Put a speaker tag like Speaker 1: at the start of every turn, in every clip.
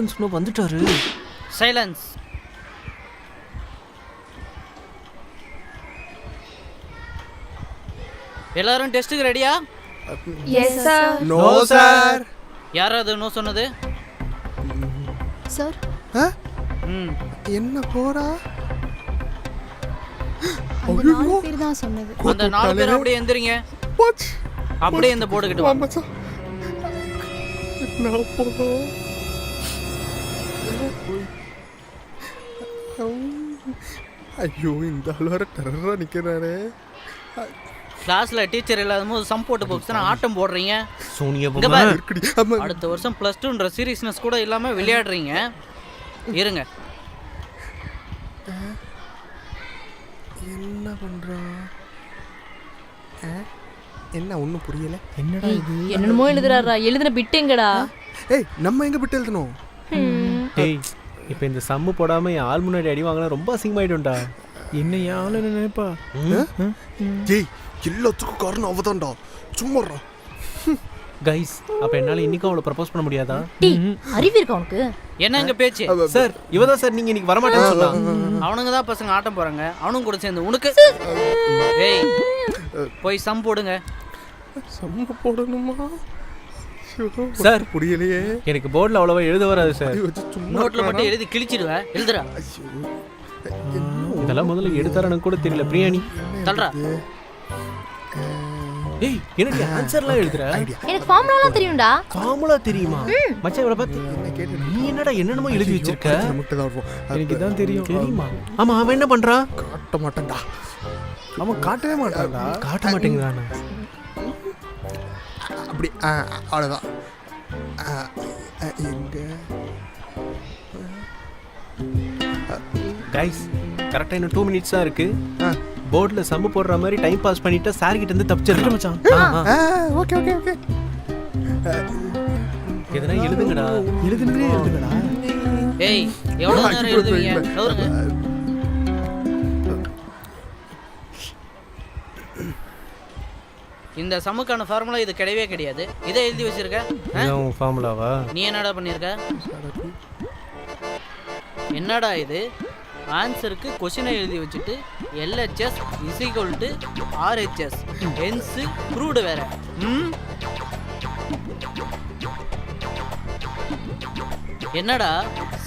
Speaker 1: சொன்னா வந்துட்டாரு.
Speaker 2: சைலன்ஸ் எல்லாரும் டெஸ்ட்டுக்கு ரெடியா?
Speaker 3: எஸ் சார்
Speaker 4: நோ சார்
Speaker 2: யாராவது நோ சொன்னது.
Speaker 3: சார்
Speaker 2: ம்.
Speaker 4: என்ன போறா?
Speaker 3: அந்த நாலு பேர் தான் சொன்னது.
Speaker 2: அந்த நாலு பேர் அப்படியே எந்திரிங்க. அப்படியே இந்த போர்டு கிட்ட வாங்க.
Speaker 4: மச்சான் என்ன போறோம்? ஐயோ இந்த ஆள் வேற டெரரா நிக்கிறாரே.
Speaker 2: கிளாஸ்ல டீச்சர் இல்லாத போது சம் போட்டு போக்ஸ் ஆட்டம் போடுறீங்க?
Speaker 1: சோனியா
Speaker 2: அடுத்த வருஷம் ப்ளஸ் டூன்ற சீரியஸ்னஸ் கூட இல்லாம விளையாடுறீங்க. இருங்க.
Speaker 4: என்ன பண்றான் ஆ? என்ன ஒன்றும் புரியல?
Speaker 1: என்னடா இது?
Speaker 5: என்னென்னமோ எழுதுறாரா? எழுதின பிட்டு எங்கடா?
Speaker 4: ஏய் நம்ம எங்க விட்டு எழுதணும்?
Speaker 1: டேய் இப்போ இந்த சம்மு போடாம என் ஆள் முன்னாடி அடி வாங்கினா ரொம்ப அசிங்கமாயிடும்டா.
Speaker 6: என்ன யாழ நினைப்பா
Speaker 4: ஏய் எல்லாத்துக்கும் காரணம் அவதான்டா. சும்மாடா
Speaker 1: கைஸ் அப்ப என்னால இன்னைக்கும் அவளை ப்ரப்போஸ் பண்ண முடியாதா?
Speaker 5: டீ அறிவு இருக்கா உனக்கு?
Speaker 2: என்ன இங்க பேச்சு?
Speaker 1: சார் இவதான் சார் நீங்க இன்னைக்கு வரமாட்டேன்னு சொன்னா
Speaker 2: அவனுங்க தான் பசங்க ஆட்டம் போறாங்க. அவனுங்க கூட சேர்ந்து உனக்கு? ஏய் போய் சம் போடுங்க.
Speaker 4: செம்ம போடணுமா?
Speaker 1: சார்.
Speaker 4: புரியலையே
Speaker 1: எனக்கு போர்டில் அவ்வளவா எழுத வராது சார்.
Speaker 2: நோட்ல மட்டும் எழுதி கிழிச்சிடுவேன். எழுதுறா
Speaker 1: இதெல்லாம் முதல்ல எடுத்தாரன்னு கூட தெரியல பிரியாணி.
Speaker 2: தள்ளுறா
Speaker 1: ஏய் எனக்கு ஆன்சர்லாம் எழுதுற?
Speaker 5: எனக்கு ஃபார்முலாலாம் தெரியும்டா.
Speaker 1: ஃபார்முலா தெரியுமா? மச்சான் இவளை பார்த்து
Speaker 4: என்ன கேட்டு
Speaker 1: நீ என்னடா என்னென்னமோ எழுதி வச்சிருக்க?
Speaker 4: தான்
Speaker 6: எனக்கு இதான் தெரியும்.
Speaker 1: தெரியுமா? ஆமா அவன் என்ன பண்றான்?
Speaker 4: காட்ட மாட்டேன்டா.
Speaker 6: அவன் காட்டவே மாட்டான்டா.
Speaker 1: காட்ட மாட்டேங்கிறானா?
Speaker 4: அப்படி ஆ, அவ்வளோதான் எங்க?
Speaker 1: கைஸ் கரெக்டா இன்னும் டூ மினிட்ஸ் தான் இருக்கு.
Speaker 4: ஆ.
Speaker 1: போர்டில் சம்மு போடுற மாதிரி டைம் பாஸ் பண்ணிட்டு சார் கிட்ட இருந்து தப்பிச்சிருக்கேன் மச்சான்.
Speaker 4: ஓகே ஓகே ஓகே
Speaker 1: எதனா எழுதுங்கடா.
Speaker 6: எழுதுனதே எழுதுங்கடா.
Speaker 2: ஏய் எவ்வளவு நேரம் எழுதுவீங்க இந்த சமுக்கான ஃபார்முலா இது கிடையவே கிடையாது. இதை எழுதி வச்சிருக்க?
Speaker 1: உன் ஃபார்முலாவா
Speaker 2: நீ என்னடா பண்ணிருக்க? என்னடா இது? ஆன்சருக்கு கொஷினை எழுதி வச்சுட்டு LHS is equal to RHS hence proved வேற. ம்? என்னடா?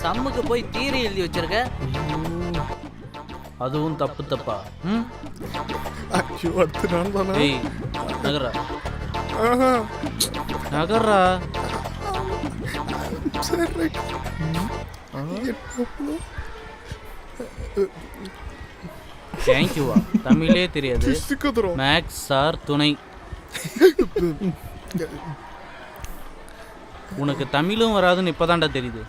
Speaker 2: சம்முக்கு போய் தீரி எழுதி வச்சிருக்க? அதுவும் தப்பு தப்பா? ம்?
Speaker 4: ஐயோ அடுத்து நான் தானே.
Speaker 2: ஏய் நகரா
Speaker 4: ஆஹா,
Speaker 2: நகர்றா.
Speaker 4: சரி. ரைட்?
Speaker 2: தேங்க்யூவா தமிழே தெரியாது. மேக்ஸ் சார் துணை. உனக்கு தமிழும் வராதுன்னு இப்போதான்டா தெரியுது.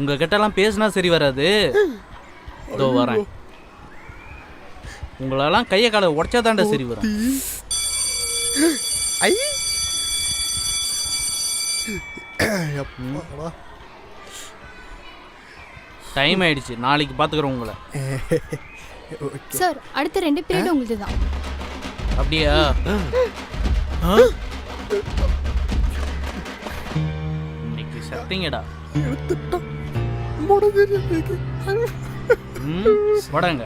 Speaker 2: உங்க கிட்டலாம் பேசினா சரி வராது. இதோ வரேன். உங்களெல்லாம் கையை காலை உடச்சாதான்டா சரி வரும்.
Speaker 4: ஐ.
Speaker 2: டைம் ஆயிடுச்சு. நாளைக்கு பார்த்துக்குறோம் உங்களை.
Speaker 3: சார் அடுத்த ரெண்டு பீரியட் உங்களுக்கு தான்.
Speaker 2: அப்படியா? இன்னைக்கு சத்திங்கடா
Speaker 4: முடிஞ்சிருச்சு.
Speaker 2: ம் வடங்க